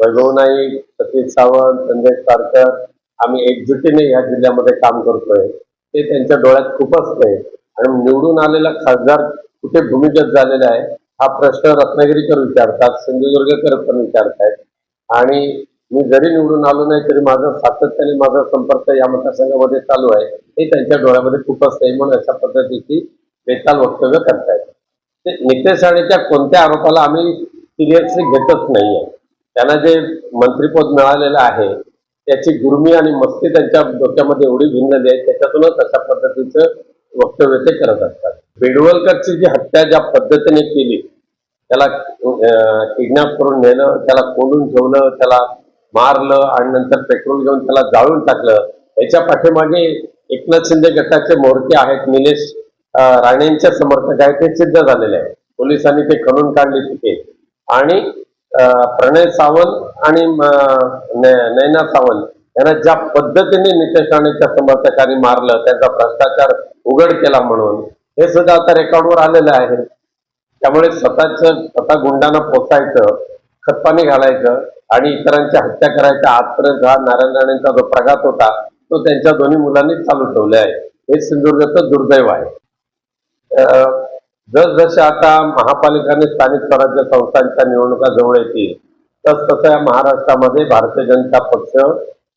वैभव नाईक सतीश सावंत संजय सारकर आम्ही एकजुटीने या जिल्ह्यामध्ये काम करतोय. ते त्यांच्या डोळ्यात खूप नाही. आणि निवडून आलेला खासदार कुठे भूमिगत झालेला आहे हा प्रश्न रत्नागिरीकर विचारतात सिंधुदुर्गकर पण विचारतायत. आणि मी जरी निवडून आलो नाही तरी माझा सातत्याने माझा संपर्क या मतदारसंघामध्ये चालू आहे हे त्यांच्या डोळ्यामध्ये खूप असते म्हणून अशा पद्धतीची बेताल वक्तव्य करतायत. ते नितेश राणेच्या कोणत्या आरोपाला आम्ही सिरियसली घेतच नाहीये. त्यांना जे मंत्रीपद मिळालेलं आहे त्याची गुरुमी आणि मस्ती त्यांच्या डोक्यामध्ये एवढी भिनलेली आहे त्याच्यातूनच अशा पद्धतीचं वक्तव्य ते करत असतात. बेडवलकरची जी हत्या ज्या पद्धतीने केली त्याला किडनॅप करून नेलं त्याला कोंडून ठेवलं त्याला मारलं आणि नंतर पेट्रोल घेऊन त्याला जाळून टाकलं याच्या पाठीमागे एकनाथ शिंदे गटाचे मोर्चे आहेत निलेश राणेंच्या समर्थक आहेत ते सिद्ध झालेले आहे पोलिसांनी ते खणून काढले तिथे. आणि प्रणय सावंत आणि नैना नयना सावंत यांना ज्या पद्धतीने नितेश राणेच्या समर्थकांनी मारलं त्यांचा भ्रष्टाचार उघड केला म्हणून हे सुद्धा आता रेकॉर्डवर आलेलं आहे. त्यामुळे स्वतःच स्वतः गुंडांना पोचायचं खतपाणी घालायचं आणि इतरांची हत्या करायच्या आजपर्यंत हा नारायण राणेंचा जो प्रघात होता तो त्यांच्या दोन्ही मुलांनी चालू ठेवले आहे. हे सिंधुदुर्गचं दुर्दैव आहे. जस जसजसे आता महापालिका आणि स्थानिक स्वराज्य संस्थांच्या निवडणुका जवळ येतील तस तसं या महाराष्ट्रामध्ये भारतीय जनता पक्ष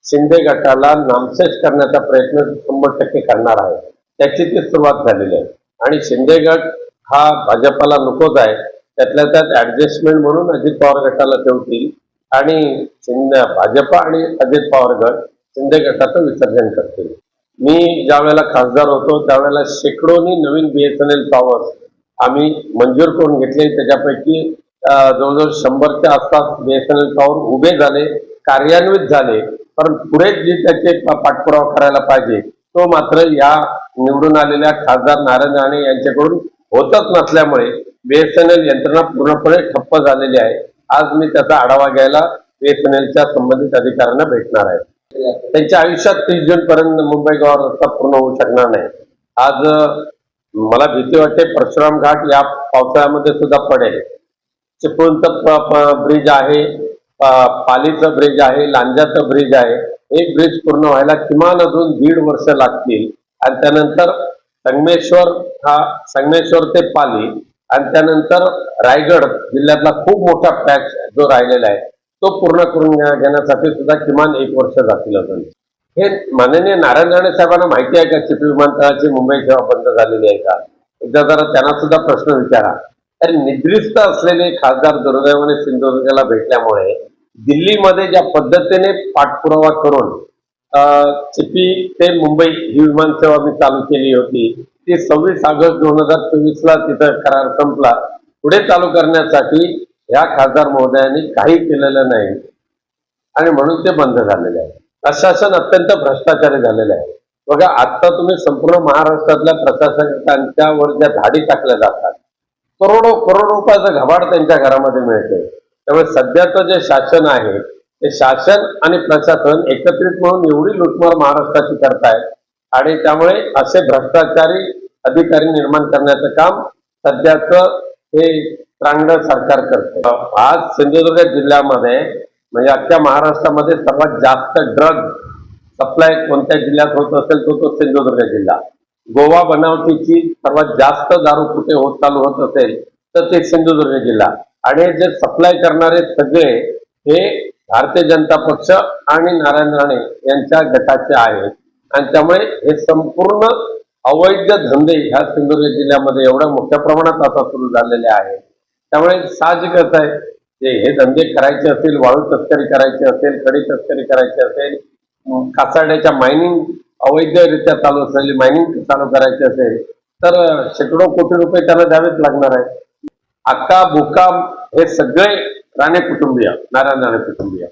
शिंदे गटाला नामशेष करण्याचा प्रयत्न शंभर टक्के करणार आहे. त्याची ती सुरुवात झालेली आहे. आणि शिंदे गट हा भाजपाला नकोच आहे. त्यातल्या त्यात ऍडजस्टमेंट म्हणून अजित पवार गटाला ठेवतील आणि शिंदे भाजपा आणि अजित पवार गट शिंदे गटाचं विसर्जन करतील. मी ज्या वेळेला खासदार होतो त्यावेळेला शेकडोनी नवीन बीएसएनएल टॉवर्स आम्ही मंजूर करून घेतले. त्याच्यापैकी जवळजवळ शंभरच्या आसपास बीएसएनएल टॉवर उभे झाले कार्यान्वित झाले. पण पुढे जे त्याचे पाठपुरावा करायला पाहिजे तो मात्र या निवडून आलेल्या खासदार नारायण राणे यांच्याकडून होतच नसल्यामुळे बीएसएनएल यंत्रणा पूर्णपणे ठप्प झालेली आहे. आज मी त्याचा आढावा घ्यायला बीएसएनएलच्या संबंधित अधिकाऱ्यांना भेटणार आहे. त्यांच्या आयुष्यात तीस जून पर्यंत मुंबई गोवा रस्ता पूर्ण होऊ शकणार नाही. आज मला भीती वाटते परशुराम घाट या पावसाळ्यामध्ये सुद्धा पडेल. चिपळूणचं ब्रिज आहे पालीचं ब्रिज आहे लांजाचं ब्रिज आहे. एक ब्रिज पूर्ण व्हायला किमान अजून दीड वर्ष लागतील. आणि त्यानंतर संगमेश्वर हा संगमेश्वर ते पाली आणि त्यानंतर रायगड जिल्ह्यातला खूप मोठा पॅच जो राहिलेला आहे तो पूर्ण करून घेण्यासाठी सुद्धा किमान एक वर्ष जातील अजून. हे माननीय नारायण राणे साहेबांना माहिती आहे का? चिपी विमानतळाची मुंबई सेवा बंद झालेली आहे का? एकदा जरा त्यांना सुद्धा प्रश्न विचारा. अरे निद्रिस्त असलेले खासदार दुर्दैवाने सिंधुदुर्गला भेटल्यामुळे दिल्लीमध्ये ज्या पद्धतीने पाठपुरावा करून अं, चिपी ते मुंबई ही विमानसेवा मी चालू केली होती ती सव्वीस ऑगस्ट दोन हजार चोवीस ला तिथं करार संपला. पुढे चालू करण्यासाठी ह्या खासदार महोदयांनी काही केलेलं नाही. आणि म्हणून ते बंद झालेले आहे. प्रशासन अत्यंत भ्रष्टाचारी झालेलं आहे. बघा आता तुम्ही संपूर्ण महाराष्ट्रातल्या प्रशासकांच्यावर ज्या धाडी टाकल्या जातात करोडो करोडो रुपयाचं घबाड त्यांच्या घरामध्ये मिळते त्यामुळे सध्याचं जे शासन आहे ते शासन आणि प्रशासन एकत्रित म्हणून एवढी लुटमार महाराष्ट्राची करतायत आणि त्यामुळे असे भ्रष्टाचारी अधिकारी निर्माण करण्याचं काम सध्याचं हे त्रांगड सरकार करते आज सिंधुदुर्ग जिल्ह्यामध्ये म्हणजे अख्ख्या महाराष्ट्रामध्ये सर्वात जास्त ड्रग सप्लाय कोणत्या जिल्ह्यात होत असेल तो तो सिंधुदुर्ग जिल्हा. गोवा बनावटीची सर्वात जास्त दारू कुठे होत चालू होत असेल तर ते सिंधुदुर्ग जिल्हा. आणि जे सप्लाय करणारे सगळे हे भारतीय जनता पक्ष आणि नारायण राणे यांच्या गटाचे आहेत. आणि त्यामुळे हे संपूर्ण अवैध धंदे ह्या सिंधुदुर्ग जिल्ह्यामध्ये एवढ्या मोठ्या प्रमाणात आता सुरू झालेले आहेत. त्यामुळे साहजिकच आहे. जे हे धंदे करायचे असेल वाळू तस्करी करायची असेल खडी तस्करी करायची असेल कासाड्याच्या मायनिंग अवैधरित्या चालू असलेली मायनिंग चालू करायची असेल तर शेकडो कोटी रुपये त्याला द्यावेच लागणार आहे. अक्का बुक्का हे सगळे राणे कुटुंबीय नारायण राणे कुटुंबीय.